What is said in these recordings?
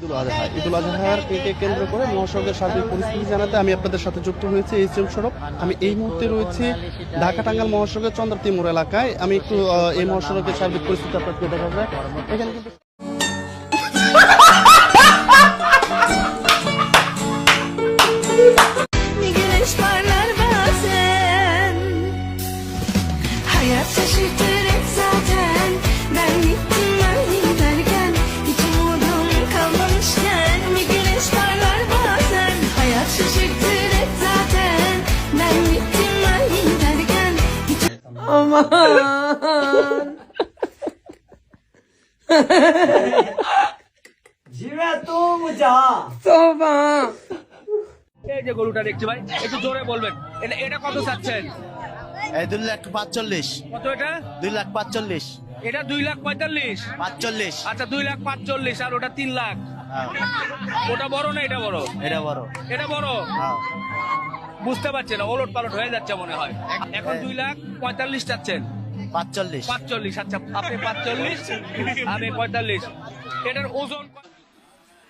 ঈদুল আজহা ঈদুল কেন্দ্র করে মহাসড়কের সার্বিক পরিস্থিতি জানাতে আমি আপনাদের সাথে যুক্ত হয়েছি। এইচ এম সড়ক আমি এই মুহূর্তে রয়েছি ঢাকা টাঙ্গাল মহাসড়কের চন্দ্র তিমুর এলাকায়। আমি একটু এই মহাসড়কের সার্বিক পরিস্থিতি আপনাদেরকে দেখা যায় জিরা তুম যা এই যে গরুটা দেখছি ভাই একটু জোরে বলবেন। এটা এটা কত চাচ্ছেন? এই দুই লাখ পাঁচচল্লিশ। কত এটা? দুই লাখ পাঁচচল্লিশ। এটা দুই লাখ পঁয়তাল্লিশ? পাঁচচল্লিশ। আচ্ছা দুই লাখ পাঁচচল্লিশ আর ওটা তিন লাখ। হ্যাঁ, ওটা বড় না এটা বড়? এটা বড়। এটা বড়? হ্যাঁ। বুঝতে পারছেন না ওলট পালট হয়ে যাচ্ছে মনে হয়। এখন দুই লাখ পঁয়তাল্লিশ চাচ্ছেন। পাঁচচল্লিশ। পাঁচচল্লিশ আচ্ছা আপনি পাঁচচল্লিশ আমি পঁয়তাল্লিশ। এটার ওজন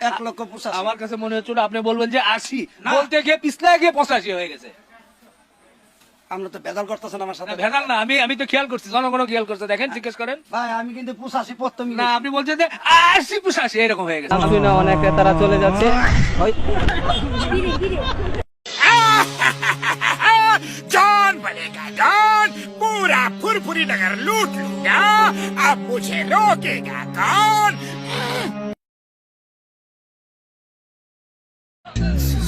এক লক্ষ পঁচাশি। আমার কাছে মনে হচ্ছে ওটা আপনি বলবেন যে আশি। বলতে গিয়ে পিছলে গিয়ে পঁচাশি হয়ে গেছে। আমরা তো বেদাল করতেছেন আমার সাথে। ভেজাল না আমি আমি তো খেয়াল করছি জনগণ খেয়াল করছে। দেখেন জিজ্ঞেস করেন। ভাই আমি কিন্তু পঁচাশি প্রথমে না আপনি বলছেন যে আশি পঁচাশি এরকম হয়ে গেছে। না অনেক ক্রেতারা চলে যাচ্ছে। पूरा फुरफुरी नगर लूट लूंगा अब मुझे रोकेगा कौन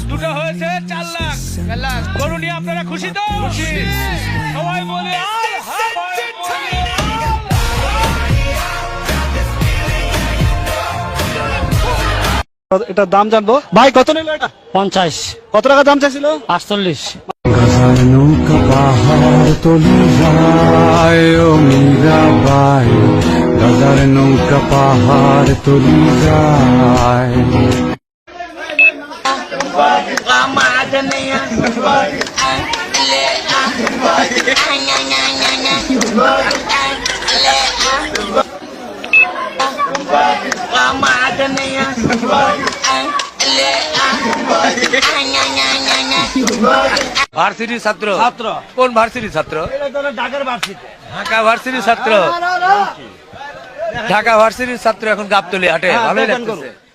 দুটো হয়েছে চার লাখ চার লাখ গরু নিয়ে আপনারা খুশি তো খুশি সবাই বলে আয় হায় বলে এটা দাম জানবো ভাই কত নিল এটা পঞ্চাশ কত টাকা দাম চাইছিল আটচল্লিশ নৌকা পাহাড় তলি যায় ও মীরাবাই দাদার নৌকা পাহাড় তলি যায় ভার্সিটির ছাত্র। ছাত্র। কোন ভার্সিটির ছাত্র? ঢাকার ঢাকা ভার্সিটির ছাত্র। ঢাকা ভার্সিটির ছাত্র এখন গাবতলি হাটে ভালোই লাগতেছে।